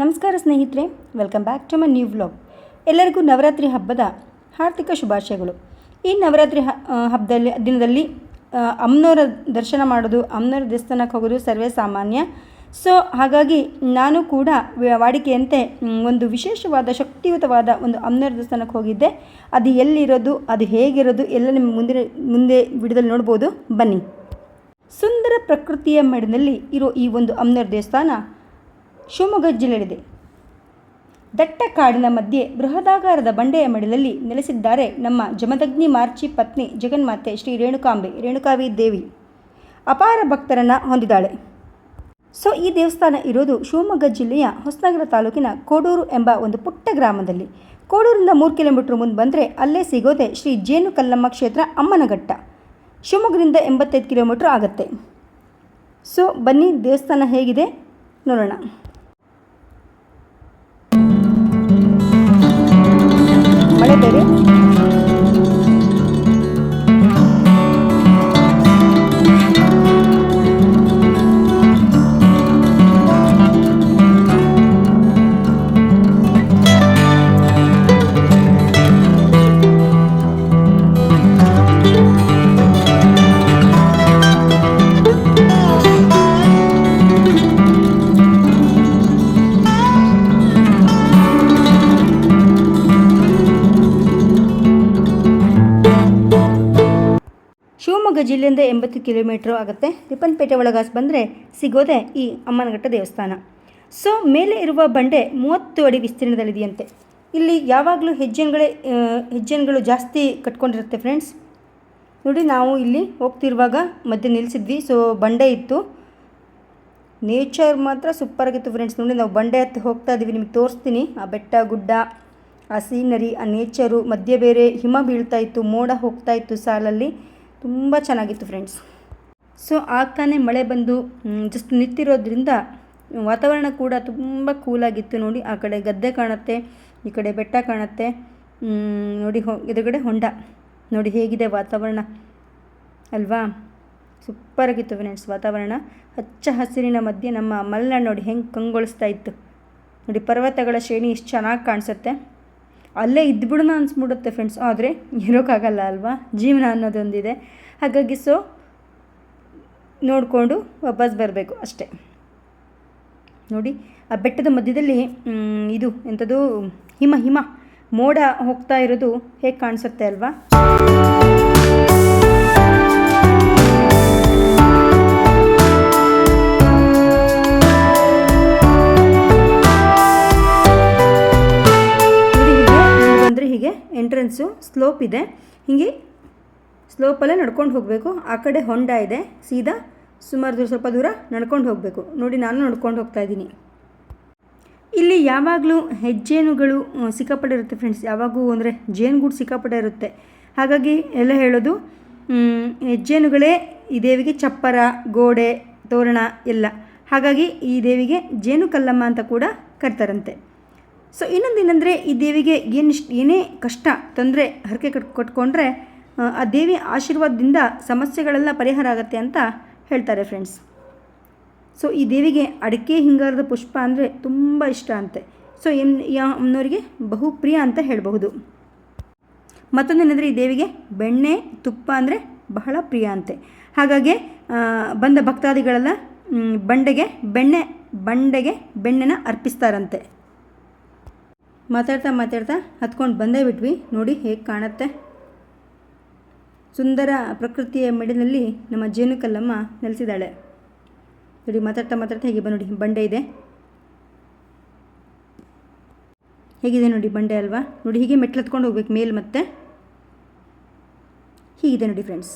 ನಮಸ್ಕಾರ ಸ್ನೇಹಿತರೆ welcome back to my new vlog ಎಲ್ಲರಿಗೂ ನವರಾತ್ರಿ ಹಬ್ಬದ ಹಾರ್ದಿಕ ಶುಭಾಶಯಗಳು. ಈ ನವರಾತ್ರಿ ಹಬ್ಬದಲ್ಲಿ, ದಿನದಲ್ಲಿ ಅಮ್ಮನವರ ದರ್ಶನ ಮಾಡೋದು ಅಮ್ಮನವರ ದೇವಸ್ಥಾನಕ್ಕೆ ಹೋಗೋದು ಸರ್ವೇ ಸಾಮಾನ್ಯ. ಸೊ ಹಾಗಾಗಿ ನಾನು ಕೂಡ ವಾಡಿಕೆಯಂತೆ ಒಂದು ವಿಶೇಷವಾದ, ಶಕ್ತಿಯುತವಾದ ಒಂದು ಅಮ್ಮನವರ ದೇವಸ್ಥಾನಕ್ಕೆ ಹೋಗಿದ್ದೆ. ಅದು ಎಲ್ಲಿರೋದು, ಅದು ಹೇಗಿರೋದು, ಎಲ್ಲ ನಿಮ್ಮ ಮುಂದಿನ, ಮುಂದೆ ವಿಡಿಯೋದಲ್ಲಿ ನೋಡ್ಬೋದು. ಬನ್ನಿ. ಸುಂದರ ಪ್ರಕೃತಿಯ ಮಡಿನಲ್ಲಿ ಇರೋ ಈ ಒಂದು ಅಮ್ಮನವರ ದೇವಸ್ಥಾನ ಶಿವಮೊಗ್ಗ ಜಿಲ್ಲೆಯಲ್ಲಿದೆ. ದಟ್ಟ ಕಾಡಿನ ಮಧ್ಯೆ ಬೃಹದಾಕಾರದ ಬಂಡೆಯ ಮಡಿಲಲ್ಲಿ ನೆಲೆಸಿದ್ದಾರೆ ನಮ್ಮ ಜಮದಗ್ನಿ ಮಾರ್ಚಿ ಪತ್ನಿ ಜಗನ್ಮಾತೆ ಶ್ರೀ ರೇಣುಕಾಂಬೆ, ರೇಣುಕಾವಿ ದೇವಿ. ಅಪಾರ ಭಕ್ತರನ್ನು ಹೊಂದಿದ್ದಾಳೆ. ಸೊ, ಈ ದೇವಸ್ಥಾನ ಇರೋದು ಶಿವಮೊಗ್ಗ ಜಿಲ್ಲೆಯ ಹೊಸನಗರ ತಾಲೂಕಿನ ಕೋಡೂರು ಎಂಬ ಒಂದು ಪುಟ್ಟ ಗ್ರಾಮದಲ್ಲಿ. ಕೋಡೂರಿಂದ ಮೂರು ಕಿಲೋಮೀಟರ್ ಮುಂದೆ ಬಂದರೆ ಅಲ್ಲೇ ಸಿಗೋದೆ ಶ್ರೀ ಜೇನು ಕಲ್ಲಮ್ಮ ಕ್ಷೇತ್ರ ಅಮ್ಮನಘಟ್ಟ. ಶಿವಮೊಗ್ಗದಿಂದ ಎಂಬತ್ತೈದು ಕಿಲೋಮೀಟ್ರ್ ಆಗುತ್ತೆ. ಸೊ, ಬನ್ನಿ ದೇವಸ್ಥಾನ ಹೇಗಿದೆ ನೋಡೋಣ. ಶಿವಮೊಗ್ಗ ಜಿಲ್ಲೆಯಿಂದ ಎಂಬತ್ತು ಕಿಲೋಮೀಟ್ರ್ ಆಗುತ್ತೆ. ರಿಪ್ಪನ್ಪೇಟೆ ಒಳಗಾಸ್ ಬಂದರೆ ಸಿಗೋದೆ ಈ ಅಮ್ಮನಘಟ್ಟ ದೇವಸ್ಥಾನ. ಸೊ, ಮೇಲೆ ಇರುವ ಬಂಡೆ ಮೂವತ್ತು ಅಡಿ ವಿಸ್ತೀರ್ಣದಲ್ಲಿದೆಯಂತೆ. ಇಲ್ಲಿ ಯಾವಾಗಲೂ ಹೆಜ್ಜೆನ್ಗಳೇ ಹೆಜ್ಜೆನ್ಗಳು ಜಾಸ್ತಿ ಕಟ್ಕೊಂಡಿರುತ್ತೆ ಫ್ರೆಂಡ್ಸ್. ನೋಡಿ, ನಾವು ಇಲ್ಲಿ ಹೋಗ್ತಿರುವಾಗ ಮಧ್ಯೆ ನಿಲ್ಲಿಸಿದ್ವಿ ಸೊ, ಬಂಡೆ ಇತ್ತು. ನೇಚರ್ ಮಾತ್ರ ಸೂಪರಾಗಿತ್ತು ಫ್ರೆಂಡ್ಸ್. ನೋಡಿ, ನಾವು ಬಂಡೆ ಹತ್ತಿ ಹೋಗ್ತಾ ಇದ್ದೀವಿ. ನಿಮಗೆ ತೋರಿಸ್ತೀನಿ. ಆ ಬೆಟ್ಟ, ಗುಡ್ಡ, ಆ ಸೀನರಿ, ಆ ನೇಚರು, ಮಧ್ಯೆ ಬೇರೆ ಹಿಮ ಬೀಳ್ತಾ ಇತ್ತು, ಮೋಡ ಹೋಗ್ತಾ ಇತ್ತು ಸಾಲಲ್ಲಿ. ತುಂಬ ಚೆನ್ನಾಗಿತ್ತು ಫ್ರೆಂಡ್ಸ್ ಸೊ ಆಗ್ತಾನೆ ಮಳೆ ಬಂದು ಜಸ್ಟ್ ನಿಂತಿರೋದ್ರಿಂದ ವಾತಾವರಣ ಕೂಡ ತುಂಬ ಕೂಲಾಗಿತ್ತು ನೋಡಿ. ಆ ಕಡೆ ಗದ್ದೆ ಕಾಣುತ್ತೆ, ಈ ಕಡೆ ಬೆಟ್ಟ ಕಾಣುತ್ತೆ ನೋಡಿ ಹೊ, ಎದುರುಗಡೆ ಹೊಂಡ. ನೋಡಿ ಹೇಗಿದೆ ವಾತಾವರಣ. ಅಲ್ವಾ? ಸೂಪರಾಗಿತ್ತು ಫ್ರೆಂಡ್ಸ್ ವಾತಾವರಣ. ಹಚ್ಚ ಹಸಿರಿನ ಮಧ್ಯೆ ನಮ್ಮ ಮಲೆನಾಡು ನೋಡಿ ಹೆಂಗೆ ಕಂಗೊಳಿಸ್ತಾ ಇತ್ತು. ನೋಡಿ ಪರ್ವತಗಳ ಶ್ರೇಣಿ ಇಷ್ಟು ಚೆನ್ನಾಗಿ ಕಾಣಿಸುತ್ತೆ. ಅಲ್ಲೇ ಇದ್ಬಿಡೋಣ ಅನ್ಸ್ಬಿಡುತ್ತೆ ಫ್ರೆಂಡ್ಸ್ ಆದರೆ ಇರೋಕ್ಕಾಗಲ್ಲ ಅಲ್ವಾ? ಜೀವನ ಅನ್ನೋದೊಂದಿದೆ. ಹಾಗಾಗಿ ಸೊ ನೋಡಿಕೊಂಡು ವಾಪಸ್ ಬರಬೇಕು ಅಷ್ಟೇ. ನೋಡಿ, ಆ ಬೆಟ್ಟದ ಮಧ್ಯದಲ್ಲಿ ಇದು ಎಂಥದ್ದು ಹಿಮ ಹಿಮ, ಮೋಡ ಹೋಗ್ತಾ ಇರೋದು ಹೇಗೆ ಕಾಣಿಸುತ್ತೆ ಅಲ್ವಾ? ಎಂಟ್ರೆನ್ಸು ಸ್ಲೋಪ್ ಇದೆ. ಹೀಗೆ ಸ್ಲೋಪಲ್ಲೇ ನಡ್ಕೊಂಡು ಹೋಗಬೇಕು. ಆ ಕಡೆ ಹೊಂಡ ಇದೆ. ಸೀದಾ ಸುಮಾರು ದೂರ, ಸ್ವಲ್ಪ ದೂರ ನಡ್ಕೊಂಡು ಹೋಗಬೇಕು. ನೋಡಿ, ನಾನು ನಡ್ಕೊಂಡು ಹೋಗ್ತಾ ಇದ್ದೀನಿ. ಇಲ್ಲಿ ಯಾವಾಗಲೂ ಹೆಜ್ಜೇನುಗಳು ಸಿಕ್ಕಾಪಟ್ಟೆ ಇರುತ್ತೆ ಫ್ರೆಂಡ್ಸ್ ಯಾವಾಗೂ ಅಂದರೆ ಜೇನುಗೂಡು ಸಿಕ್ಕಾಪಟ್ಟೆ ಇರುತ್ತೆ ಹಾಗಾಗಿ ಎಲ್ಲ ಹೇಳೋದು ಹೆಜ್ಜೇನುಗಳೇ ಈ ದೇವಿಗೆ ಚಪ್ಪರ, ಗೋಡೆ, ತೋರಣ ಎಲ್ಲ. ಹಾಗಾಗಿ ಈ ದೇವಿಗೆ ಜೇನು ಕಲ್ಲಮ್ಮ ಅಂತ ಕೂಡ ಕರ್ತಾರಂತೆ. ಸೊ ಇನ್ನೊಂದು ಏನಂದರೆ ಈ ದೇವಿಗೆ ಏನಿಷ್ಟು ಏನೇ ಕಷ್ಟ ತೊಂದರೆ ಹರಕೆ ಕಟ್ ಕೊಟ್ಕೊಂಡ್ರೆ ಆ, ದೇವಿ ಆಶೀರ್ವಾದದಿಂದ ಸಮಸ್ಯೆಗಳೆಲ್ಲ ಪರಿಹಾರ ಆಗುತ್ತೆ ಅಂತ ಹೇಳ್ತಾರೆ ಫ್ರೆಂಡ್ಸ್ ಸೊ ಈ ದೇವಿಗೆ ಅಡಿಕೆ ಹಿಂಗಾರದ ಪುಷ್ಪ ಅಂದರೆ ತುಂಬ ಇಷ್ಟ ಅಂತೆ. ಸೊ ಎನ್ ಅನ್ನೋರಿಗೆ ಬಹು ಪ್ರಿಯ ಅಂತ ಹೇಳಬಹುದು. ಮತ್ತೊಂದೇನೆಂದರೆ ಈ ದೇವಿಗೆ ಬೆಣ್ಣೆ ತುಪ್ಪ ಅಂದರೆ ಬಹಳ ಪ್ರಿಯ ಅಂತೆ. ಹಾಗಾಗಿ ಬಂದ ಭಕ್ತಾದಿಗಳೆಲ್ಲ ಬಂಡೆಗೆ ಬೆಣ್ಣೆ ಬಂಡೆಗೆ ಬೆಣ್ಣೆನ ಅರ್ಪಿಸ್ತಾರಂತೆ. ಮಾತಾಡ್ತಾ ಮಾತಾಡ್ತಾ ಹತ್ಕೊಂಡು ಬಂದೇ ಬಿಟ್ವಿ. ನೋಡಿ ಹೇಗೆ ಕಾಣುತ್ತೆ. ಸುಂದರ ಪ್ರಕೃತಿಯ ಮಿಡಿನಲ್ಲಿ ನಮ್ಮ ಜೇನುಕಲ್ಲಮ್ಮ ನೆಲೆಸಿದ್ದಾಳೆ. ನೋಡಿ ಮಾತಾಡ್ತಾ ಮಾತಾಡ್ತಾ ಹೇಗೆ ಬ ನೋಡಿ, ಬಂಡೆ ಇದೆ. ಹೇಗಿದೆ ನೋಡಿ ಬಂಡೆ ಅಲ್ವಾ? ನೋಡಿ ಹೀಗೆ ಮೆಟ್ಲು ಹತ್ಕೊಂಡು ಹೋಗ್ಬೇಕು ಮೇಲೆ ಮತ್ತೆ. ಹೀಗಿದೆ ನೋಡಿ ಫ್ರೆಂಡ್ಸ್.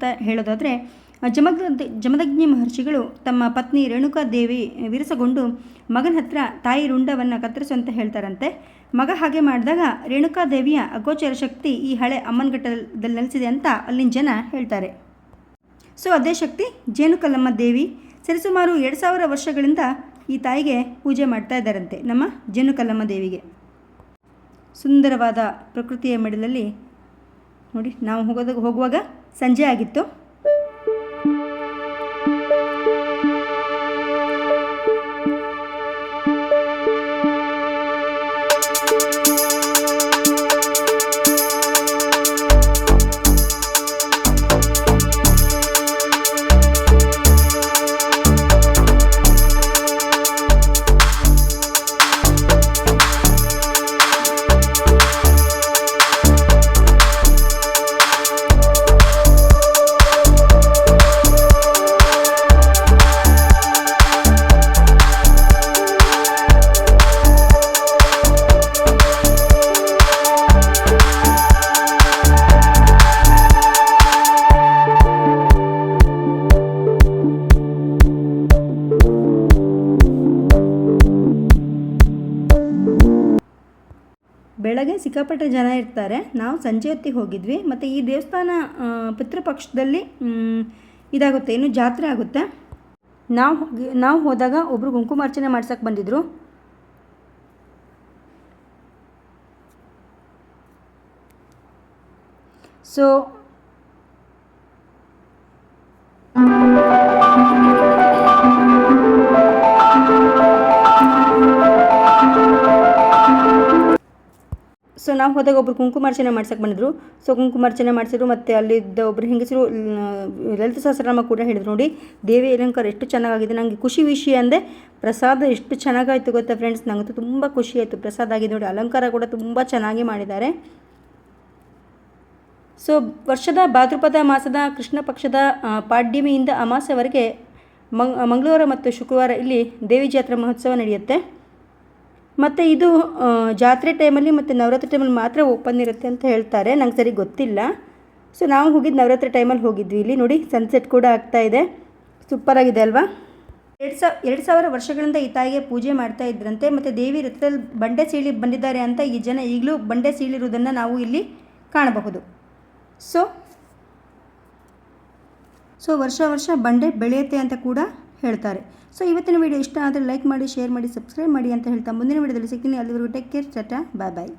ಅಂತ ಹೇಳೋದಾದರೆ ಜಮದ ಜಮದಗ್ನಿ ಮಹರ್ಷಿಗಳು ತಮ್ಮ ಪತ್ನಿ ರೇಣುಕಾ ದೇವಿ ವಿರಸಗೊಂಡು ಮಗನ ಹತ್ರ ತಾಯಿ ರುಂಡವನ್ನು ಕತ್ತರಿಸು ಅಂತ ಹೇಳ್ತಾರಂತೆ. ಮಗ ಹಾಗೆ ಮಾಡಿದಾಗ ರೇಣುಕಾ ದೇವಿಯ ಅಗೋಚರ ಶಕ್ತಿ ಈ ಹಳೆ ಅಮ್ಮನಘಟ್ಟದಲ್ಲಿ ನೆಲೆಸಿದೆ ಅಂತ ಅಲ್ಲಿನ ಜನ ಹೇಳ್ತಾರೆ. ಸೊ, ಅದೇ ಶಕ್ತಿ ಜೇನುಕಲ್ಲಮ್ಮ ದೇವಿ ಸರಿಸುಮಾರು ಎರಡು ಸಾವಿರ ವರ್ಷಗಳಿಂದ ಈ ತಾಯಿಗೆ ಪೂಜೆ ಮಾಡ್ತಾ ಇದ್ದಾರಂತೆ ನಮ್ಮ ಜೇನುಕಲ್ಲಮ್ಮ ದೇವಿಗೆ. ಸುಂದರವಾದ ಪ್ರಕೃತಿಯ ಮಡಿಲಲ್ಲಿ ನೋಡಿ, ನಾವು ಹೋಗೋದಾಗ ಹೋಗುವಾಗ ಸಂಜೆ ಆಗಿತ್ತು. ಸಿಕ್ಕಾಪಟ್ಟೆ ಜನ ಇರ್ತಾರೆ. ನಾವು ಸಂಜೆ ಹೊತ್ತಿಗೆ ಹೋಗಿದ್ವಿ. ಮತ್ತು ಈ ದೇವಸ್ಥಾನ ಪಿತೃಪಕ್ಷದಲ್ಲಿ ಇದಾಗುತ್ತೆ. ಇನ್ನು ಜಾತ್ರೆ ಆಗುತ್ತೆ. ನಾವು ನಾವು ಹೋದಾಗ ಒಬ್ಬರು ಕುಂಕುಮಾರ್ಚನೆ ಮಾಡ್ಸೋಕ್ಕೆ ಬಂದಿದ್ದರು ಸೊ ನಾವು ಹೋದಾಗ ಒಬ್ರು ಕುಂಕುಮಾರ್ಚನೆ ಮಾಡ್ಸಕ್ಕೆ ಬಂದಿದ್ರು. ಸೊ ಕುಂಕುಮಾರ್ಚನೆ ಮಾಡಿಸಿದ್ರು ಮತ್ತು ಅಲ್ಲಿದ್ದ ಒಬ್ಬರು ಹೆಂಗಸರು ಲಲಿತ ಸಹಸ್ರನಾಮ ಕೂಡ ಹೇಳಿದ್ರು ನೋಡಿ. ದೇವಿ ಅಲಂಕಾರ ಎಷ್ಟು ಚೆನ್ನಾಗಾಗಿದೆ. ನನಗೆ ಖುಷಿ ವಿಷಯ ಅಂದರೆ ಪ್ರಸಾದ ಎಷ್ಟು ಚೆನ್ನಾಗಾಯಿತು ಗೊತ್ತಾ ಫ್ರೆಂಡ್ಸ್ ನನಗಂತೂ ತುಂಬ ಖುಷಿ ಆಯಿತು. ಪ್ರಸಾದ ಆಗಿದೆ ನೋಡಿ. ಅಲಂಕಾರ ಕೂಡ ತುಂಬ ಚೆನ್ನಾಗಿ ಮಾಡಿದ್ದಾರೆ. ಸೊ ವರ್ಷದ ಭಾದ್ರಪದ ಮಾಸದ ಕೃಷ್ಣ ಪಕ್ಷದ ಪಾಡ್ಯಮಿಯಿಂದ ಅಮಾಸೆವರೆಗೆ ಮಂಗ್, ಮಂಗಳವಾರ ಮತ್ತು ಶುಕ್ರವಾರ ಇಲ್ಲಿ ದೇವಿ ಜಾತ್ರಾ ಮಹೋತ್ಸವ ನಡೆಯುತ್ತೆ. ಮತ್ತು ಇದು ಜಾತ್ರೆ ಟೈಮಲ್ಲಿ ಮತ್ತು ನವರಾತ್ರಿ ಟೈಮಲ್ಲಿ ಮಾತ್ರ ಓಪನ್ ಇರುತ್ತೆ ಅಂತ ಹೇಳ್ತಾರೆ. ನಂಗೆ ಸರಿ ಗೊತ್ತಿಲ್ಲ. ಸೊ ನಾವು ಹೋಗಿದ್ದು ನವರಾತ್ರಿ ಟೈಮಲ್ಲಿ ಹೋಗಿದ್ವಿ. ಇಲ್ಲಿ ನೋಡಿ ಸನ್ಸೆಟ್ ಕೂಡ ಆಗ್ತಾ ಇದೆ. ಸೂಪರಾಗಿದೆ ಅಲ್ವಾ? ಎರಡು ಸಾವಿರ ಎರಡು ಸಾವಿರ ವರ್ಷಗಳಿಂದ ಈ ತಾಯಿಗೆ ಪೂಜೆ ಮಾಡ್ತಾ ಇದ್ರಂತೆ. ಮತ್ತು ದೇವಿ ರಥದಲ್ಲಿ ಬಂಡೆ ಸೀಳಿ ಬಂದಿದ್ದಾರೆ ಅಂತ ಈ ಜನ ಈಗಲೂ ಬಂಡೆ ಸೀಳಿರುವುದನ್ನು ನಾವು ಇಲ್ಲಿ ಕಾಣಬಹುದು. ಸೊ ಸೊ ವರ್ಷ ವರ್ಷ ಬಂಡೆ ಬೆಳೆಯುತ್ತೆ ಅಂತ ಕೂಡ ಹೇಳ್ತಾರೆ. ಸೊ ಇವತ್ತಿನ ವಿಡಿಯೋ ಇಷ್ಟ ಆದರೆ ಲೈಕ್ ಮಾಡಿ ಶೇರ್ ಮಾಡಿ ಸಬ್ಸ್ಕ್ರೈಬ್ ಮಾಡಿ ಅಂತ ಹೇಳ್ತಾ ಮುಂದಿನ ವಿಡಿಯೋದಲ್ಲಿ ಸಿಗ್ತೀನಿ. ಅಲ್ಲಿವರೆಗೂ take care tata bye bye